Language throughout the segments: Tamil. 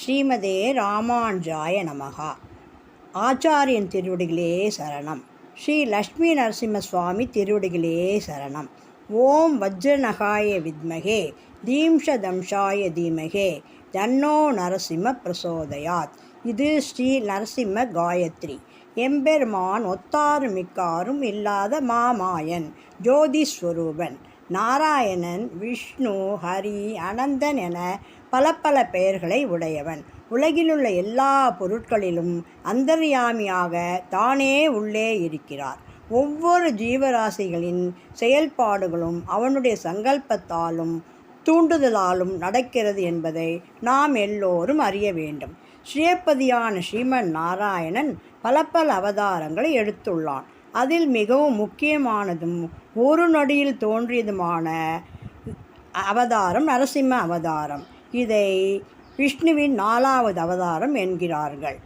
ஸ்ரீமதே ராமானுஜாய நமகா. ஆச்சாரியன் திருவடிகளே சரணம். ஸ்ரீ லக்ஷ்மி நரசிம்ம சுவாமி திருவடிகளே சரணம். ஓம் வஜ்ரநகாய வித்மகே தீம்ஷதம்ஷாய தீமகே தன்னோ நரசிம்ம பிரசோதயாத். இது ஸ்ரீ நரசிம்ம காயத்ரி. எம்பெருமான் ஒத்தாறு மிக்காரும் இல்லாத மாமாயன் ஜோதிஸ்வரூபன். நாராயணன் விஷ்ணு ஹரி அனந்தன் என பல பல பெயர்களை உடையவன். உலகிலுள்ள எல்லா பொருட்களிலும் அந்தர்யாமியாக தானே உள்ளே இருக்கிறார். ஒவ்வொரு ஜீவராசிகளின் செயல்பாடுகளும் அவனுடைய சங்கல்பத்தாலும் தூண்டுதலாலும் நடக்கிறது என்பதை நாம் எல்லோரும் அறிய வேண்டும். ஸ்ரீபதியான ஸ்ரீமன் நாராயணன் பல பல அவதாரங்களை எடுத்துள்ளான். அதில் மிகவும் முக்கியமானதும் ஒரு நொடியில் தோன்றியதுமான அவதாரம் நரசிம்ம அவதாரம். இதை விஷ்ணுவின் நாலாவது அவதாரம் என்கிறார்கள்.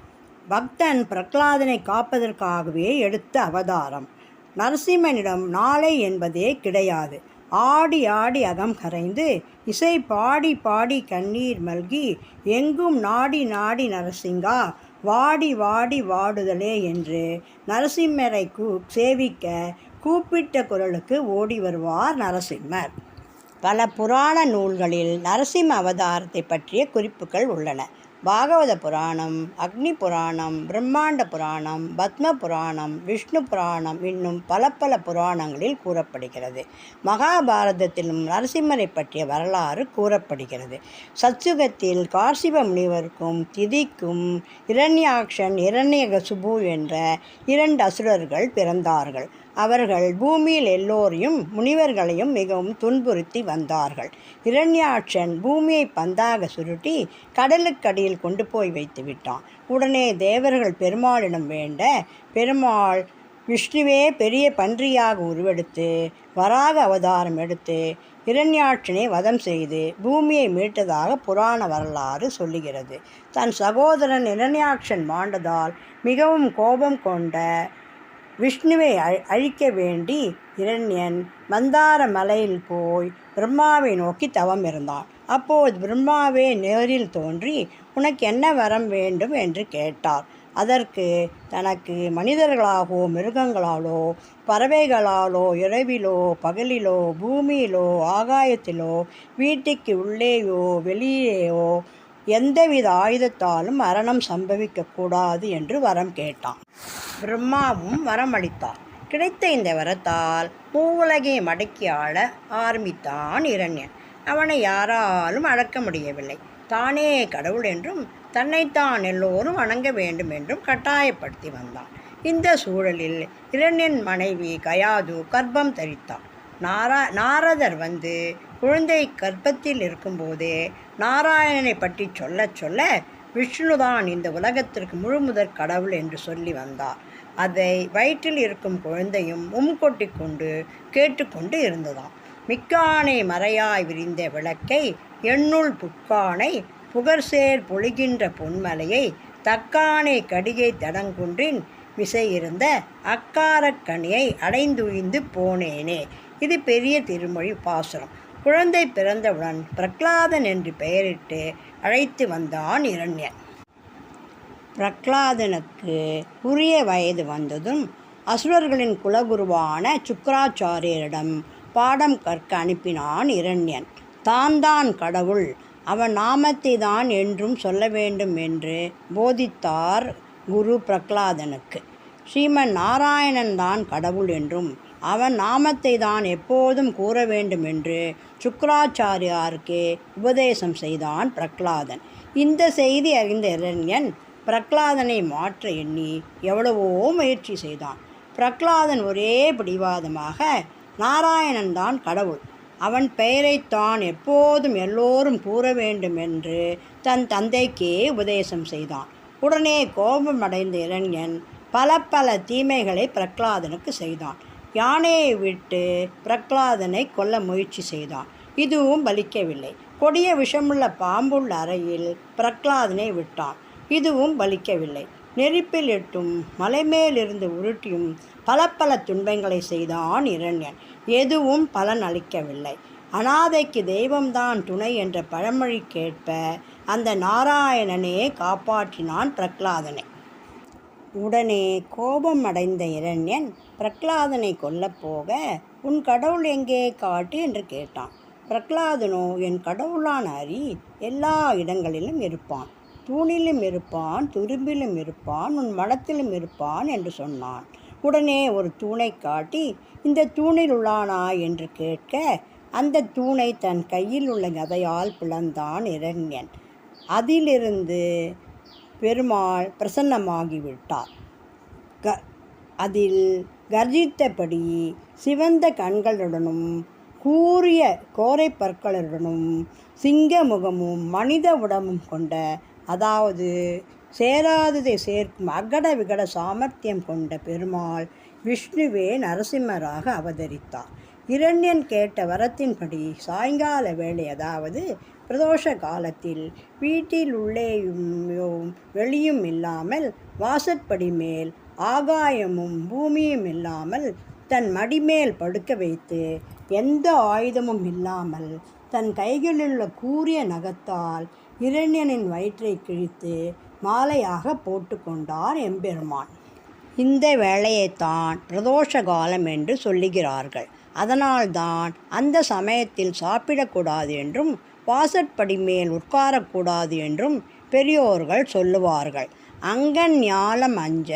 பக்தன் பிரகலாதனை காப்பதற்காகவே எடுத்த அவதாரம். நரசிம்மனிடம் நாளை என்பதே கிடையாது. ஆடி ஆடி அகம் கரைந்து இசை பாடி பாடி கண்ணீர் மல்கி எங்கும் நாடி நாடி நரசிங்கா வாடி வாடி வாடுதலே என்று நரசிம்மரை கூ சேவிக்க கூப்பிட்ட குரலுக்கு ஓடி வருவார் நரசிம்மர். பல புராண நூல்களில் நரசிம்ம அவதாரத்தை பற்றிய குறிப்புகள் உள்ளன. பாகவத புராணம் அக்னி புராணம் பிரம்மாண்ட புராணம் பத்ம புராணம் விஷ்ணு புராணம் இன்னும் பல பல புராணங்களில் கூறப்படுகிறது. மகாபாரதத்திலும் நரசிம்மரை பற்றிய வரலாறு கூறப்படுகிறது. சத்சுகத்தில் கார்சிப முனிவருக்கும் திதிக்கும் இரண்யாக்ஷன் இரண்யகசுபு என்ற இரண்டு அசுரர்கள் பிறந்தார்கள். அவர்கள் பூமியில் எல்லோரையும் முனிவர்களையும் மிகவும் துன்புறுத்தி வந்தார்கள். இரண்யாட்சன் பூமியை பந்தாக சுருட்டி கடலுக்கடியில் கொண்டு போய் வைத்து விட்டான். உடனே தேவர்கள் பெருமாளிடம் வேண்ட பெருமாள் விஷ்ணுவே பெரிய பன்றியாக உருவெடுத்து வராக அவதாரம் எடுத்து இரண்யாட்சனை வதம் செய்து பூமியை மீட்டதாக புராண வரலாறு சொல்லுகிறது. தன் சகோதரன் இரண்யாட்சன் மாண்டதால் மிகவும் கோபம் கொண்ட விஷ்ணுவை அழிக்க வேண்டி இரண்யன் மந்தார மலையில் போய் பிரம்மாவை நோக்கி தவம் இருந்தான். அப்போது பிரம்மாவே நேரில் தோன்றி உனக்கு என்ன வரம் வேண்டும்? என்று கேட்டார். அதற்கு தனக்கு மனிதர்களாகவோ மிருகங்களாலோ பறவைகளாலோ இரவிலோ பகலிலோ பூமியிலோ ஆகாயத்திலோ வீட்டுக்கு உள்ளேயோ வெளியேயோ எந்தவித ஆயுதத்தாலும் மரணம் சம்பவிக்கக்கூடாது என்று வரம் கேட்டான். பிரம்மாவும் வரம் அளித்தார் கிடைத்த இந்த வரத்தால் பூவுலகை மடக்கி ஆள ஆரம்பித்தான் இரண்யன். அவனை யாராலும் அடக்க முடியவில்லை. தானே கடவுள் என்றும் தன்னைத்தான் எல்லோரும் வணங்க வேண்டும் என்றும் கட்டாயப்படுத்தி வந்தான். இந்த சூழலில் இரண்யன் மனைவி கயாது கர்ப்பம் தரித்தார் நாரா நாரதர் வந்து குழந்தை கர்ப்பத்தில் இருக்கும்போதே நாராயணனை பற்றி சொல்ல சொல்ல விஷ்ணுதான் இந்த உலகத்திற்கு முழுமுதற் கடவுள் என்று சொல்லி வந்தார். அதை வயிற்றில் இருக்கும் குழந்தையும் உம் கொண்டு கேட்டுக்கொண்டு இருந்ததாம். மிக்கானை மறையாய் விரிந்த விளக்கை எண்ணுள் புக்கானை புகர்சேர் பொழிகின்ற பொன்மலையை தக்கானை கடிகை தடங்குன்றின் விசை இருந்த அக்காரக்கனியை அடைந்துழிந்து போனேனே. இது பெரிய திருமொழி பாசுரம். குழந்தை பிறந்தவுடன் பிரகலாதன் என்று பெயரிட்டு அழைத்து வந்தான் இரண்யன். பிரகலாதனுக்கு உரிய வயது வந்ததும் அசுரர்களின் குலகுருவான சுக்கராச்சாரியரிடம் பாடம் கற்க அனுப்பினான் இரண்யன். தான் தான் கடவுள் அவன் நாமத்தை தான் என்றும் சொல்ல வேண்டும் என்று போதித்தார் குரு பிரகலாதனுக்கு. ஸ்ரீமன் நாராயணன் தான் கடவுள் என்றும் அவன் நாமத்தை தான் எப்போதும் கூற வேண்டும் என்று சுக்கராச்சாரியாருக்கே உபதேசம் செய்தான் பிரகலாதன். இந்த செய்தி அறிந்த இளைஞன் பிரகலாதனை மாற்ற எண்ணி எவ்வளவோ முயற்சி செய்தான். பிரகலாதன் ஒரே பிடிவாதமாக நாராயணன் தான் கடவுள். அவன் பெயரைத்தான் எப்போதும் எல்லோரும் கூற வேண்டும் என்று தன் தந்தைக்கே உபதேசம் செய்தான். உடனே கோபமடைந்த இளைஞன் பல பல தீமைகளை பிரகலாதனுக்கு செய்தான். யானையை விட்டு பிரகலாதனை கொல்ல முயற்சி செய்தான். இதுவும் பலிக்கவில்லை. கொடிய விஷமுள்ள பாம்புள்ள அறையில் பிரகலாதனை விட்டான். இதுவும் பலிக்கவில்லை. நெருப்பில் எட்டும் மலைமேலிருந்து உருட்டியும் பல பல துன்பங்களை செய்தான் இரண்யன். எதுவும் பலன் அளிக்கவில்லை. அனாதைக்கு தெய்வம்தான் துணை என்ற பழமொழி கேட்ப அந்த நாராயணனே காப்பாற்றினான் பிரகலாதனை. உடனே கோபம் அடைந்த இரண்யன் பிரகலாதனை கொல்லப் போக உன் கடவுள் எங்கே காட்டு? என்று கேட்டான். பிரகலாதனோ என் கடவுளான அரி எல்லா இடங்களிலும் இருப்பான். தூணிலும் இருப்பான் துரும்பிலும் இருப்பான் உன் மனத்திலும் இருப்பான் என்று சொன்னான். உடனே ஒரு தூணை காட்டி இந்த தூணில் உள்ளானா? என்று கேட்க அந்த தூணை தன் கையில் உள்ள கதையால் பிளந்தான் இரண்யன். அதிலிருந்து பெருமாள் பிரசன்னமாகிவிட்டார். க அதில் கர்ஜித்தபடி சிவந்த கண்களுடனும் கூறிய கோரை பற்களுடனும் சிங்க முகமும் மனித உடம்பும் கொண்ட அதாவது சேராததை சேர்க்கும் அகட விகட சாமர்த்தியம் கொண்ட பெருமாள் விஷ்ணுவே நரசிம்மராக அவதரித்தார். இரண்யன் கேட்ட வரத்தின்படி சாயங்கால வேளை அதாவது பிரதோஷ காலத்தில் வீட்டில் உள்ளேயும் வெளியும் இல்லாமல் வாசற்படி மேல் ஆகாயமும் பூமியும் இல்லாமல் தன் மடிமேல் படுக்க வைத்து எந்த ஆயுதமும் இல்லாமல் தன் கைகளிலுள்ள கூரிய நகத்தால் இரண்யனின் வயிற்றை கிழித்து மாலையாக போட்டுக்கொண்டார் எம்பெருமான். இந்த வேளையைத்தான் பிரதோஷ காலம் என்று சொல்லுகிறார்கள். அதனால்தான் அந்த சமயத்தில் சாப்பிடக்கூடாது என்றும் வாசற்படி மேல் உட்காரக்கூடாது என்றும் பெரியோர்கள் சொல்லுவார்கள். அங்கன் ஞாலம் அஞ்ச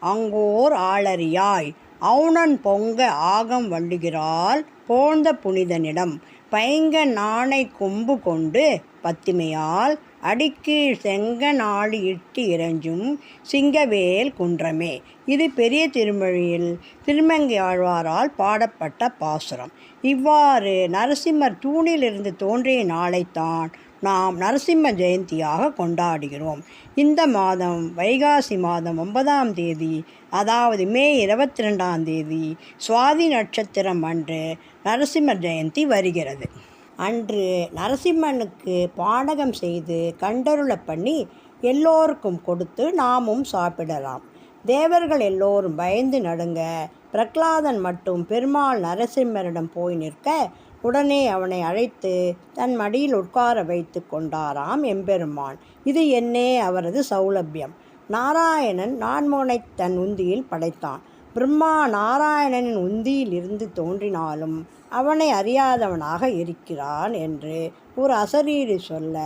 அங்கோர் ஆளறியாய் அவுணன் பொங்க ஆகம் வள்ளுகிறாள் போந்த புனிதனிடம் பைங்க நாணை கொம்பு கொண்டு பத்திமையால் அடிக்கீழ் செங்கநாடு இட்டு இறைஞ்சும் சிங்கவேல் குன்றமே. இது பெரிய திருமொழியில் திருமங்கை ஆழ்வாரால் பாடப்பட்ட பாசுரம். இவ்வாறு நரசிம்மர் தூணிலிருந்து தோன்றிய நாளைத்தான் நாம் நரசிம்ம ஜெயந்தியாக கொண்டாடுகிறோம். இந்த மாதம் வைகாசி மாதம் ஒன்பதாம் தேதி அதாவது மே இருபத்தி ரெண்டாம் தேதி சுவாதி நட்சத்திரம் அன்று நரசிம்ம ஜெயந்தி வருகிறது. அன்று நரசிம்மனுக்கு பானகம் செய்து கண்டருள பண்ணி எல்லோருக்கும் கொடுத்து நாமும் சாப்பிடலாம். தேவர்கள் எல்லோரும் பயந்து நடுங்க பிரகலாதன் மட்டும் பெருமாள் நரசிம்மரிடம் போய் நிற்க உடனே அவனை அழைத்து தன் மடியில் உட்கார வைத்து கொண்டாராம் எம்பெருமான். இது என்னே அவரது சௌலபியம். நாராயணன் நான்முனை தன் உந்தியில் படைத்தான். பிரம்மா நாராயணனின் உந்தியில் இருந்து தோன்றினாலும் அவனை அறியாதவனாக இருக்கிறான் என்று ஒரு அசரீரி சொல்ல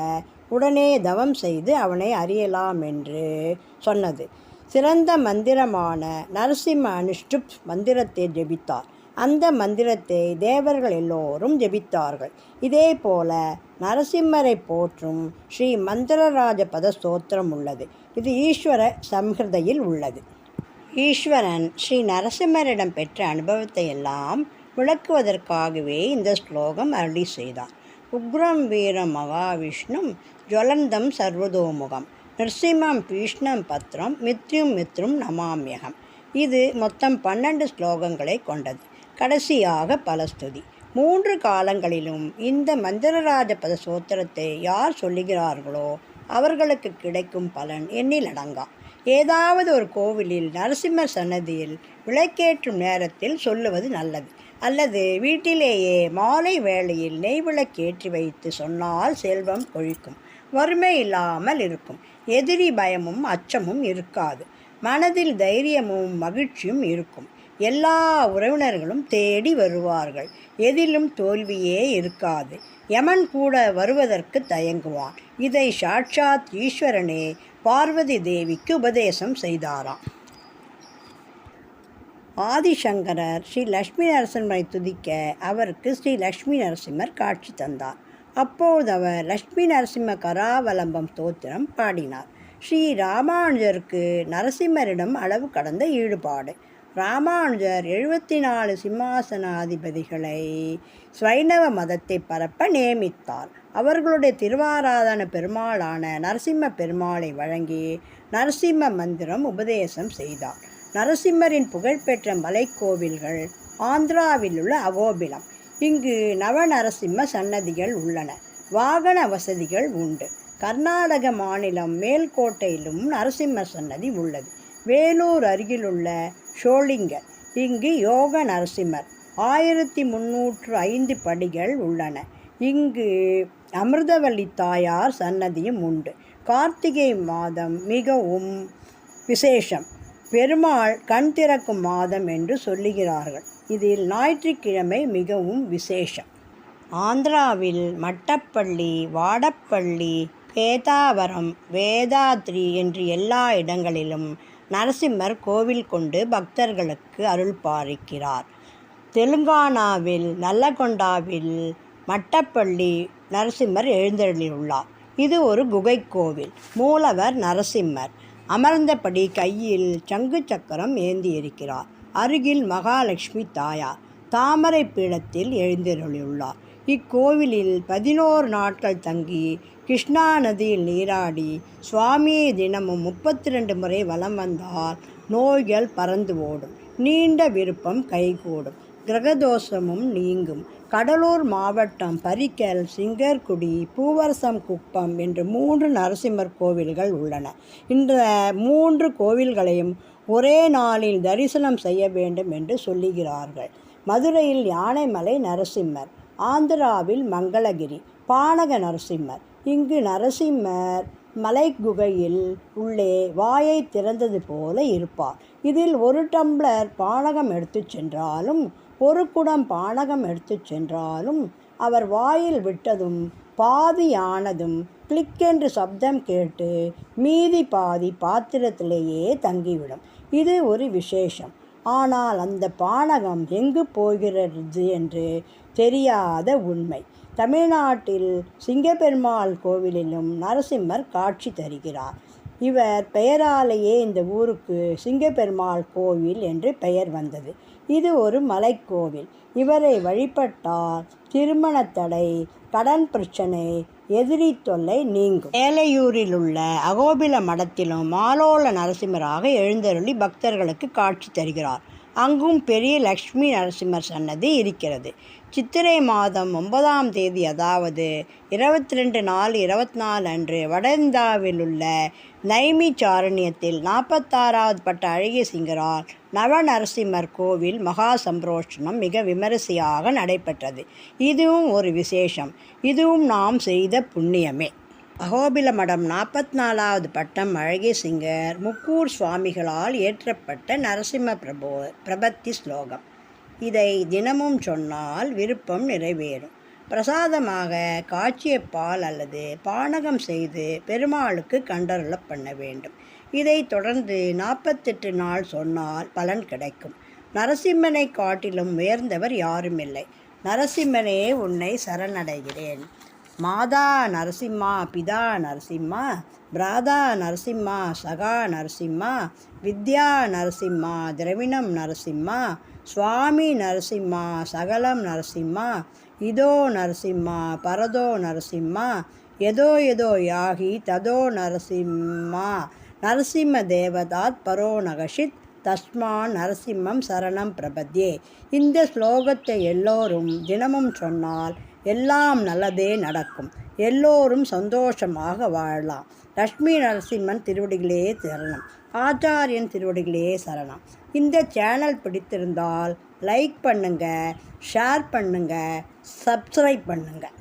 உடனே தவம் செய்து அவனை அறியலாம் என்று சொன்னது. சிறந்த மந்திரமான நரசிம்ம அனுஷ்டுப் மந்திரத்தை ஜெபித்தார். அந்த மந்திரத்தை தேவர்கள் எல்லோரும் ஜெபித்தார்கள். இதே போல நரசிம்மரை போற்றும் ஸ்ரீ மந்திரராஜ பத ஸ்தோத்திரம் உள்ளது. இது ஈஸ்வர சம்ஹிருதையில் உள்ளது. ஈஸ்வரன் ஸ்ரீ நரசிம்மரிடம் பெற்ற அனுபவத்தை எல்லாம் விளக்குவதற்காகவே இந்த ஸ்லோகம் அருளி செய்தார். உக்ரம் வீரம் மகாவிஷ்ணும் ஜுவலந்தம் சர்வதோமுகம். நிருசிம்மம் பீஷ்ணம் பத்ரம் மித்யும் மித்ரும் நமாமியகம். இது மொத்தம் பன்னெண்டு ஸ்லோகங்களை கொண்டது. கடைசியாக பலஸ்துதி மூன்று காலங்களிலும் இந்த மந்திரராஜ பத சோத்திரத்தை யார் சொல்லுகிறார்களோ அவர்களுக்கு கிடைக்கும் பலன் எண்ணிலடங்கா ஏதாவது ஒரு கோவிலில் நரசிம்ம சன்னதியில் விளக்கேற்றும் நேரத்தில் சொல்லுவது நல்லது. அல்லது வீட்டிலேயே மாலை வேளையில் நெய் விளக்கேற்றி வைத்து சொன்னால் செல்வம் கொழிக்கும். வறுமை இல்லாமல் இருக்கும். எதிரி பயமும் அச்சமும் இருக்காது. மனதில் தைரியமும் மகிழ்ச்சியும் இருக்கும். எல்லா உறவினர்களும் தேடி வருவார்கள். எதிலும் தோல்வியே இருக்காது. யமன் கூட வருவதற்கு தயங்குவான். இதை சாட்சாத் ஈஸ்வரனே பார்வதி தேவிக்கு உபதேசம் செய்தாராம். ஆதிசங்கரர் ஸ்ரீ லக்ஷ்மி நரசிம்மரை துதிக்க அவருக்கு ஸ்ரீ லக்ஷ்மி நரசிம்மர் காட்சி தந்தார். அப்போது அவர் லக்ஷ்மி நரசிம்ம கராவலம்பம் ஸ்தோத்திரம் பாடினார். ஸ்ரீ ராமானுஜருக்கு நரசிம்மரிடம் அளவு கடந்த ஈடுபாடு. ராமானுஜர் எழுபத்தி நாலு சிம்மாசனாதிபதிகளை ஸ்வைணவ மதத்தை பரப்ப நியமித்தார். அவர்களுடைய திருவாராதன பெருமாளான நரசிம்ம பெருமாளை வழங்கி நரசிம்ம மந்திரம் உபதேசம் செய்தார். நரசிம்மரின் புகழ்பெற்ற மலைக்கோவில்கள் ஆந்திராவில் உள்ள அகோபிலம். இங்கு நவநரசிம்ம சன்னதிகள் உள்ளன. வாகன வசதிகள் உண்டு. கர்நாடக மாநிலம் மேல்கோட்டையிலும் நரசிம்ம சன்னதி உள்ளது. வேலூர் அருகிலுள்ள ஷோலிங்கர். இங்கு யோக நரசிம்மர். ஆயிரத்தி முந்நூற்று ஐந்து படிகள் உள்ளன. இங்கு அமிர்தவல்லி தாயார் சன்னதியும் உண்டு. கார்த்திகை மாதம் மிகவும் விசேஷம். பெருமாள் கண் திறக்கும் மாதம் என்று சொல்லுகிறார்கள். இதில் ஞாயிற்றுக்கிழமை மிகவும் விசேஷம். ஆந்திராவில் மட்டப்பள்ளி வாடப்பள்ளி பேதாவரம் வேதாத்ரி என்று எல்லா இடங்களிலும் நரசிம்மர் கோவில் கொண்டு பக்தர்களுக்கு அருள் பாரிக்கிறார் தெலுங்கானாவில் நல்லகொண்டாவில் மட்டப்பள்ளி நரசிம்மர் எழுந்தருளியுள்ளார். இது ஒரு குகை கோவில் மூலவர் நரசிம்மர். அமர்ந்தபடி கையில் சங்கு சக்கரம் ஏந்தியிருக்கிறார். அருகில் மகாலட்சுமி தாயார் தாமரை பீடத்தில் எழுந்தருளியுள்ளார். இக்கோவிலில் பதினோரு நாட்கள் தங்கி கிருஷ்ணா நதியில் நீராடி சுவாமியை தினமும் முப்பத்தி ரெண்டு முறை வலம் வந்தால் நோய்கள் பறந்து ஓடும். நீண்ட விருப்பம் கைகூடும். கிரகதோஷமும் நீங்கும். கடலூர் மாவட்டம் பரிக்கல் சிங்கர்குடி பூவரசம் குப்பம் என்று மூன்று நரசிம்மர் கோவில்கள் உள்ளன. இந்த மூன்று கோவில்களையும் ஒரே நாளில் தரிசனம் செய்ய வேண்டும் என்று சொல்லுகிறார்கள். மதுரையில் யானைமலை நரசிம்மர் ஆந்திராவில் மங்களகிரி பானக நரசிம்மர். இங்கு நரசிம்மர் மலை குகையில் உள்ளே வாயை திறந்தது போல இருப்பார். இதில் ஒரு டம்ளர் பானகம் எடுத்துச் சென்றாலும் ஒரு குடம் பானகம் எடுத்து சென்றாலும் அவர் வாயில் விட்டதும் பாதியானதும் கிளிக் என்று சப்தம் கேட்டு மீதி பாதி பாத்திரத்திலேயே தங்கிவிடும். இது ஒரு விசேஷம். ஆனால் அந்த பானகம் எங்கு போகிறது என்று தெரியாத உண்மை. தமிழ்நாட்டில் சிங்கப்பெருமாள் கோவிலிலும் நரசிம்மர் காட்சி தருகிறார். இவர் பெயராலேயே இந்த ஊருக்கு சிங்கப்பெருமாள் கோவில் என்று பெயர் வந்தது. இது ஒரு மலைக்கோவில். இவரை வழிபட்டால் திருமண தடை கடன் பிரச்சனை எதிரி தொல்லை நீங்கும். ஏலையூரில் உள்ள அகோபில மடத்திலும் மாலோல நரசிம்மராக எழுந்தருளி பக்தர்களுக்கு காட்சி தருகிறார். அங்கும் பெரிய லக்ஷ்மி நரசிம்மர் சன்னதி இருக்கிறது. சித்திரை மாதம் ஒன்பதாம் தேதி அதாவது இருபத்தி ரெண்டு நாலு இருபத்தி நாலு அன்று வடஇந்தாவில் உள்ள நைமி சாரண்யத்தில் நாற்பத்தாறாவது பட்ட அழகிய சிங்கரால் நவநரசிம்மர் கோவில் மகா சம்பரோஷணம் மிக விமரிசையாக நடைபெற்றது. இதுவும் ஒரு விசேஷம். இதுவும் நாம் செய்த புண்ணியமே. அகோபில மடம் நாற்பத்தி நாலாவது பட்டம் அழகிய சிங்கர் முக்கூர் சுவாமிகளால் ஏற்றப்பட்ட நரசிம்ம பிரபோ பிரபத்தி ஸ்லோகம். இதை தினமும் சொன்னால் விருப்பம் நிறைவேறும். பிரசாதமாக காய்ச்சிய பால் அல்லது பானகம் செய்து பெருமாளுக்கு கண்டருள பண்ண வேண்டும். இதை தொடர்ந்து நாற்பத்தெட்டு நாள் சொன்னால் பலன் கிடைக்கும். நரசிம்மனை காட்டிலும் உயர்ந்தவர் யாருமில்லை. நரசிம்மனே உன்னை சரணடைகிறேன். மாதா நரசிம்மா பிதா நரசிம்மா பிராதா நரசிம்மா சகா நரசிம்மா வித்யா நரசிம்மா திரவிணம் நரசிம்மா சுவாமி நரசிம்மா சகலம் நரசிம்மா இதோ நரசிம்மா பரதோ நரசிம்மா எதோ எதோ யாகி ததோ நரசிம்மா நரசிம்ம தேவதாத் பரோ நகஷித் தஸ்மா நரசிம்மம் சரணம் பிரபத்யே. இந்த ஸ்லோகத்தை எல்லோரும் தினமும் சொன்னால் எல்லாம் நல்லதே நடக்கும். எல்லோரும் சந்தோஷமாக வாழலாம். லக்ஷ்மி நரசிம்மன் திருவடிகளே சரணம் ஆச்சாரியன் திருவடிகளே சரணம். இந்த சேனல் பிடித்திருந்தால் லைக் பண்ணுங்கள் ஷேர் பண்ணுங்கள் சப்ஸ்கிரைப் பண்ணுங்கள்